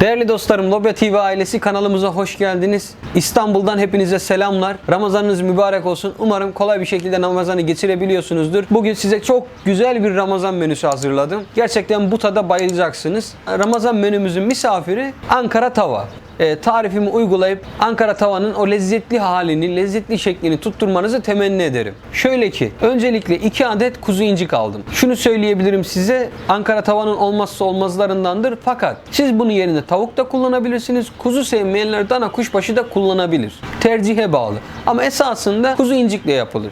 Değerli dostlarım Lobya TV ailesi kanalımıza hoş geldiniz. İstanbul'dan hepinize selamlar. Ramazanınız mübarek olsun. Umarım kolay bir şekilde Ramazan'ı geçirebiliyorsunuzdur. Bugün size çok güzel bir Ramazan menüsü hazırladım. Gerçekten bu tada bayılacaksınız. Ramazan menümüzün misafiri Ankara tava. E, tarifimi uygulayıp Ankara tavanın o lezzetli halini, lezzetli şeklini tutturmanızı temenni ederim. Şöyle ki öncelikle 2 adet kuzu incik aldım. Şunu söyleyebilirim size Ankara tavanın olmazsa olmazlarındandır fakat siz bunun yerine tavuk da kullanabilirsiniz. Kuzu sevmeyenler dana kuşbaşı da kullanabilir. Tercihe bağlı. Ama esasında kuzu incikle yapılır.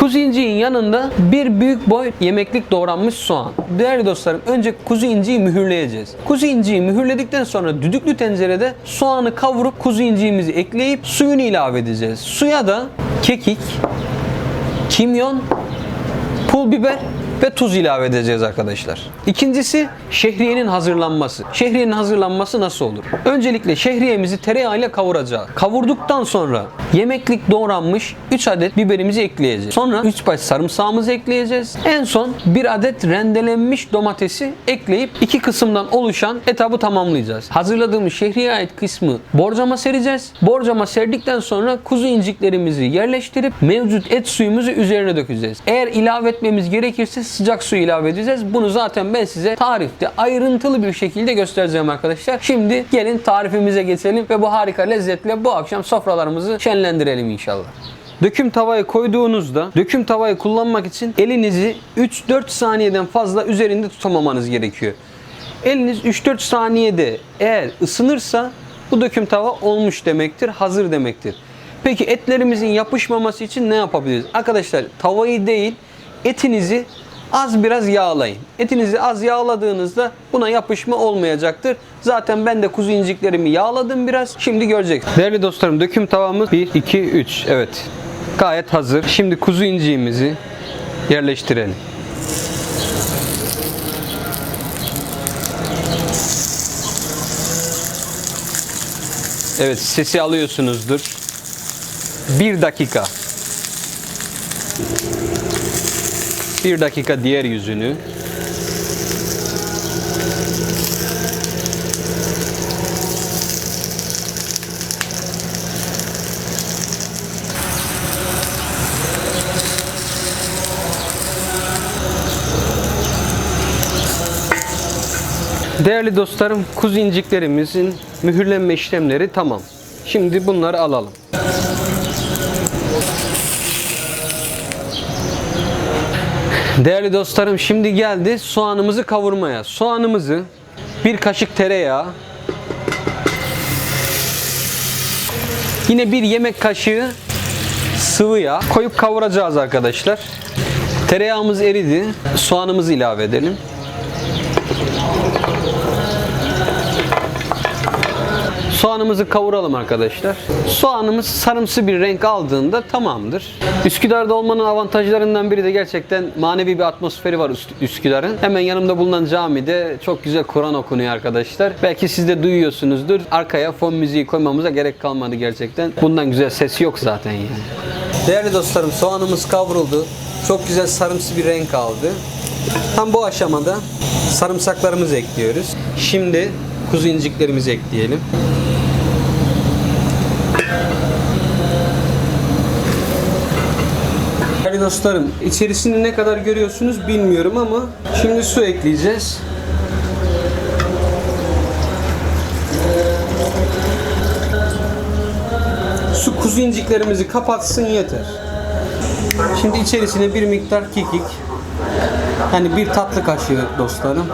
Kuzu inciğin yanında bir büyük boy yemeklik doğranmış soğan. Değerli dostlarım önce kuzu inciği mühürleyeceğiz. Kuzu inciği mühürledikten sonra düdüklü tencerede soğanı kavurup kuzu inciğimizi ekleyip suyunu ilave edeceğiz. Suya da kekik, kimyon, pul biber ve tuz ilave edeceğiz arkadaşlar. İkincisi şehriyenin hazırlanması. Şehriyenin hazırlanması nasıl olur? Öncelikle şehriyemizi tereyağıyla kavuracağız. Kavurduktan sonra yemeklik doğranmış 3 adet biberimizi ekleyeceğiz. Sonra 3 baş sarımsağımızı ekleyeceğiz. En son 1 adet rendelenmiş domatesi ekleyip iki kısımdan oluşan etabı tamamlayacağız. Hazırladığımız şehriye ait kısmı borcama sereceğiz. Borcama serdikten sonra kuzu inciklerimizi yerleştirip mevcut et suyumuzu üzerine dökeceğiz. Eğer ilave etmemiz gerekirse sıcak su ilave edeceğiz. Bunu zaten ben size tarifte ayrıntılı bir şekilde göstereceğim arkadaşlar. Şimdi gelin tarifimize geçelim ve bu harika lezzetle bu akşam sofralarımızı şenlendirelim inşallah. Döküm tavayı koyduğunuzda döküm tavayı kullanmak için elinizi 3-4 saniyeden fazla üzerinde tutamamanız gerekiyor. Eliniz 3-4 saniyede eğer ısınırsa bu döküm tava olmuş demektir, hazır demektir. Peki etlerimizin yapışmaması için ne yapabiliriz? Arkadaşlar tavayı değil etinizi az biraz yağlayın. Etinizi az yağladığınızda buna yapışma olmayacaktır. Zaten ben de kuzu inciklerimi yağladım biraz. Şimdi göreceksiniz. Değerli dostlarım döküm tavamız 1, 2, 3. Evet. Gayet hazır. Şimdi kuzu inciğimizi yerleştirelim. Evet sesi alıyorsunuzdur. Bir dakika. Bir dakika diğer yüzünü. Değerli dostlarım, kuzu inciklerimizin mühürlenme işlemleri tamam. Şimdi bunları alalım. Değerli dostlarım şimdi geldi soğanımızı kavurmaya. Soğanımızı bir kaşık tereyağı, yine bir yemek kaşığı sıvı yağ koyup kavuracağız arkadaşlar. Tereyağımız eridi. Soğanımızı ilave edelim. Soğanımızı kavuralım arkadaşlar. Soğanımız sarımsı bir renk aldığında tamamdır. Üsküdar'da olmanın avantajlarından biri de gerçekten manevi bir atmosferi var Üsküdar'ın. Hemen yanımda bulunan camide çok güzel Kur'an okunuyor arkadaşlar. Belki siz de duyuyorsunuzdur. Arkaya fon müziği koymamıza gerek kalmadı gerçekten. Bundan güzel ses yok zaten yani. Değerli dostlarım soğanımız kavruldu. Çok güzel sarımsı bir renk aldı. Tam bu aşamada sarımsaklarımızı ekliyoruz. Şimdi kuzu inciklerimizi ekleyelim. Dostlarım, içerisini ne kadar görüyorsunuz bilmiyorum ama şimdi su ekleyeceğiz. Su kuzu inciklerimizi kapatsın yeter. Şimdi içerisine bir miktar kekik, yani bir tatlı kaşığı dostlarım.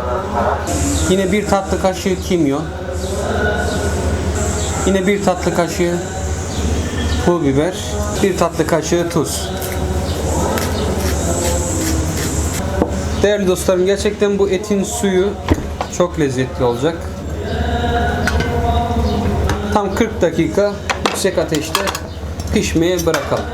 Yine bir tatlı kaşığı kimyon. Yine bir tatlı kaşığı pul biber. Bir tatlı kaşığı tuz. Değerli dostlarım gerçekten bu etin suyu çok lezzetli olacak. Tam 40 dakika yüksek ateşte pişmeye bırakalım.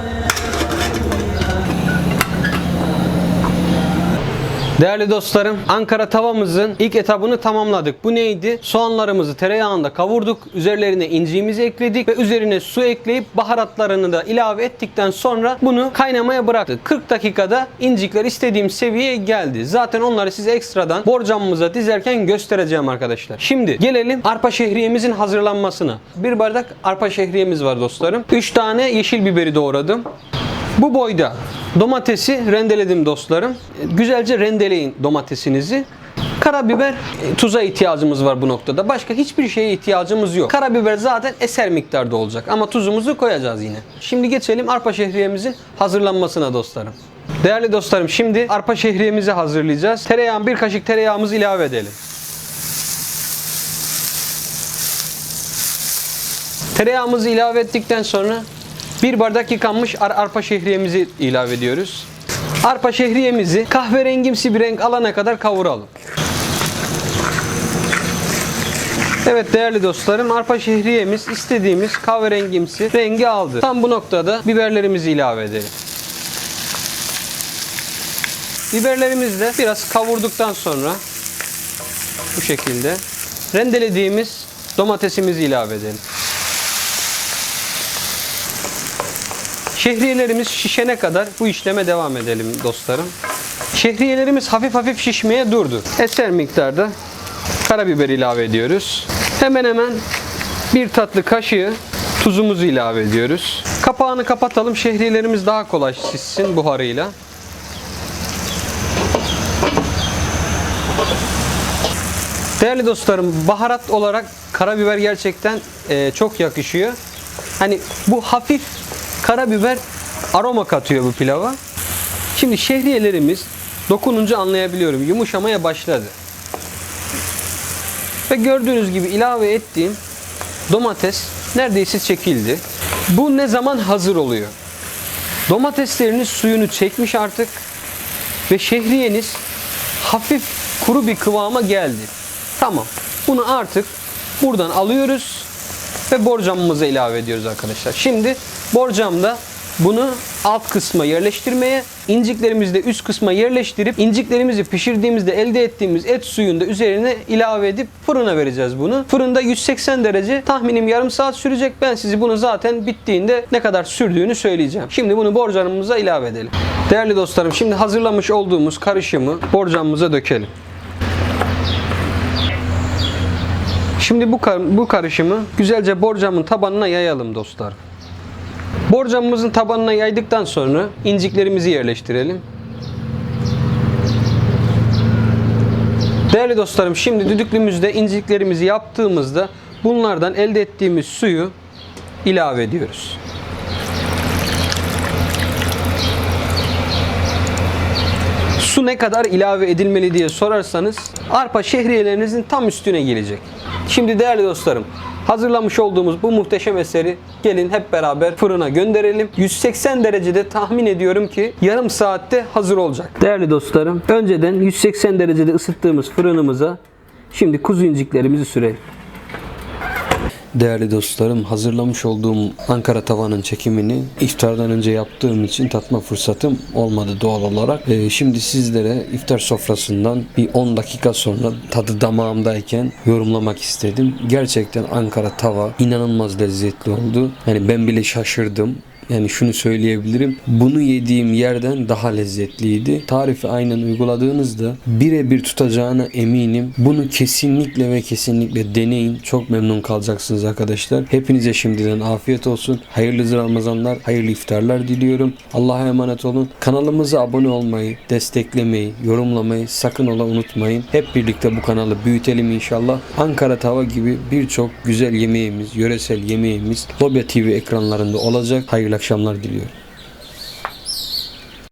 Değerli dostlarım, Ankara tavamızın ilk etabını tamamladık. Bu neydi? Soğanlarımızı tereyağında kavurduk. Üzerlerine inciğimizi ekledik ve üzerine su ekleyip baharatlarını da ilave ettikten sonra bunu kaynamaya bıraktık. 40 dakikada incikler istediğim seviyeye geldi. Zaten onları size ekstradan borcamımıza dizerken göstereceğim arkadaşlar. Şimdi gelelim arpa şehriyemizin hazırlanmasına. Bir bardak arpa şehriyemiz var dostlarım. 3 tane yeşil biberi doğradım. Bu boyda domatesi rendeledim dostlarım. Güzelce rendeleyin domatesinizi. Karabiber, e, tuza ihtiyacımız var bu noktada. Başka hiçbir şeye ihtiyacımız yok. Karabiber zaten eser miktarda olacak ama tuzumuzu koyacağız yine. Şimdi geçelim arpa şehriyemizin hazırlanmasına dostlarım. Değerli dostlarım şimdi arpa şehriyemizi hazırlayacağız. Tereyağın bir kaşık tereyağımızı ilave edelim. Tereyağımızı ilave ettikten sonra bir bardak yıkanmış ar- arpa şehriyemizi ilave ediyoruz. Arpa şehriyemizi kahverengimsi bir renk alana kadar kavuralım. Evet değerli dostlarım arpa şehriyemiz istediğimiz kahverengimsi rengi aldı. Tam bu noktada biberlerimizi ilave edelim. Biberlerimizi de biraz kavurduktan sonra bu şekilde rendelediğimiz domatesimizi ilave edelim. Şehriyelerimiz şişene kadar bu işleme devam edelim dostlarım. Şehriyelerimiz hafif hafif şişmeye durdu. Eser miktarda karabiber ilave ediyoruz. Hemen hemen bir tatlı kaşığı tuzumuzu ilave ediyoruz. Kapağını kapatalım. Şehriyelerimiz daha kolay şişsin buharıyla. Değerli dostlarım, baharat olarak karabiber gerçekten e, çok yakışıyor. Hani bu hafif karabiber aroma katıyor bu pilava. Şimdi şehriyelerimiz dokununca anlayabiliyorum. Yumuşamaya başladı. Ve gördüğünüz gibi ilave ettiğim domates neredeyse çekildi. Bu ne zaman hazır oluyor? Domatesleriniz suyunu çekmiş artık ve şehriyeniz hafif kuru bir kıvama geldi. Tamam. Bunu artık buradan alıyoruz ve borcamımıza ilave ediyoruz arkadaşlar. Şimdi borcamda bunu alt kısma yerleştirmeye, inciklerimizi de üst kısma yerleştirip inciklerimizi pişirdiğimizde elde ettiğimiz et suyunu da üzerine ilave edip fırına vereceğiz bunu. Fırında 180 derece tahminim yarım saat sürecek. Ben sizi bunu zaten bittiğinde ne kadar sürdüğünü söyleyeceğim. Şimdi bunu borcamımıza ilave edelim. Değerli dostlarım şimdi hazırlamış olduğumuz karışımı borcamımıza dökelim. Şimdi bu kar- bu karışımı güzelce borcamın tabanına yayalım dostlar. Borcamımızın tabanına yaydıktan sonra inciklerimizi yerleştirelim. Değerli dostlarım şimdi düdüklümüzde inciklerimizi yaptığımızda bunlardan elde ettiğimiz suyu ilave ediyoruz. Su ne kadar ilave edilmeli diye sorarsanız arpa şehriyelerinizin tam üstüne gelecek. Şimdi değerli dostlarım hazırlamış olduğumuz bu muhteşem eseri gelin hep beraber fırına gönderelim. 180 derecede tahmin ediyorum ki yarım saatte hazır olacak. Değerli dostlarım önceden 180 derecede ısıttığımız fırınımıza şimdi kuzu inciklerimizi sürelim. Değerli dostlarım, hazırlamış olduğum Ankara tavanın çekimini iftardan önce yaptığım için tatma fırsatım olmadı doğal olarak. Ee, şimdi sizlere iftar sofrasından bir 10 dakika sonra tadı damağımdayken yorumlamak istedim. Gerçekten Ankara tava inanılmaz lezzetli oldu. Yani ben bile şaşırdım. Yani şunu söyleyebilirim. Bunu yediğim yerden daha lezzetliydi. Tarifi aynen uyguladığınızda birebir tutacağına eminim. Bunu kesinlikle ve kesinlikle deneyin. Çok memnun kalacaksınız arkadaşlar. Hepinize şimdiden afiyet olsun. Hayırlı Ramazanlar, hayırlı iftarlar diliyorum. Allah'a emanet olun. Kanalımıza abone olmayı, desteklemeyi, yorumlamayı sakın ola unutmayın. Hep birlikte bu kanalı büyütelim inşallah. Ankara tava gibi birçok güzel yemeğimiz, yöresel yemeğimiz Lobya TV ekranlarında olacak. Hayırlı akşamlar diliyorum.